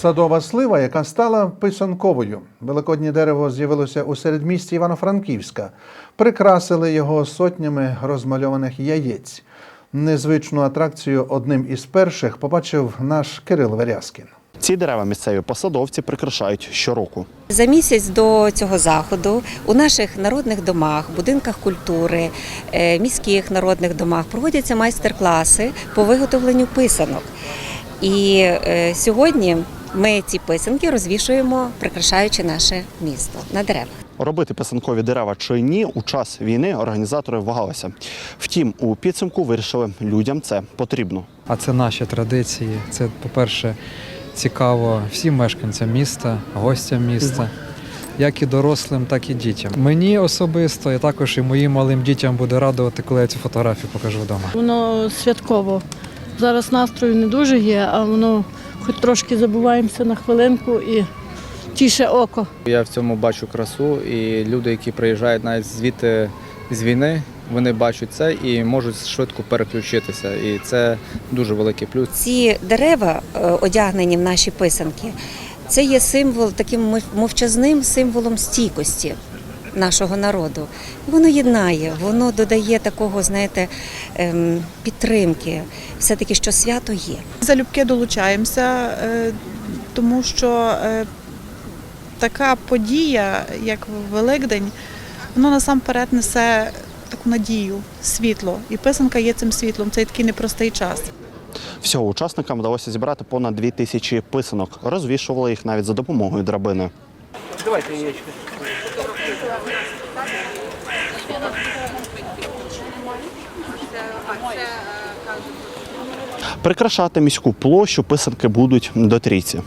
Садова слива, яка стала писанковою. Великоднє дерево з'явилося у середмісті Івано-Франківська. Прикрасили його сотнями розмальованих яєць. Незвичну атракцію одним із перших побачив наш Кирил Верязкін. Ці дерева місцеві посадовці прикрашають щороку. За місяць до цього заходу у наших народних домах, будинках культури, е, міських народних домах проводяться майстер-класи по виготовленню писанок. І е, сьогодні ми ці писанки розвішуємо, прикрашаючи наше місто на деревах. Робити писанкові дерева чи ні у час війни організатори вагалися. Втім, у підсумку вирішили, людям це потрібно. А це наші традиції. Це, по-перше, цікаво всім мешканцям міста, гостям міста, як і дорослим, так і дітям. Мені особисто, і також і моїм малим дітям буде радувати, коли я цю фотографію покажу вдома. Воно святково. Зараз настрою не дуже є, а воно хоч трошки забуваємося на хвилинку і тіше око. Я в цьому бачу красу, і люди, які приїжджають навіть звідти з війни, вони бачать це і можуть швидко переключитися. І це дуже великий плюс. Ці дерева, е, одягнені в наші писанки, це є символ, таким мов- мовчазним символом стійкості нашого народу. Воно єднає, воно додає такого, знаєте, ем, підтримки. Все-таки, що свято є. Залюбки долучаємося, е, тому що е, така подія, як Великдень, воно насамперед несе таку надію, світло. І писанка є цим світлом. Це такий непростий час. Всього учасникам вдалося зібрати понад дві тисячі писанок. Розвішували їх навіть за допомогою драбини. Прикрашати міську площу писанки будуть до трійці.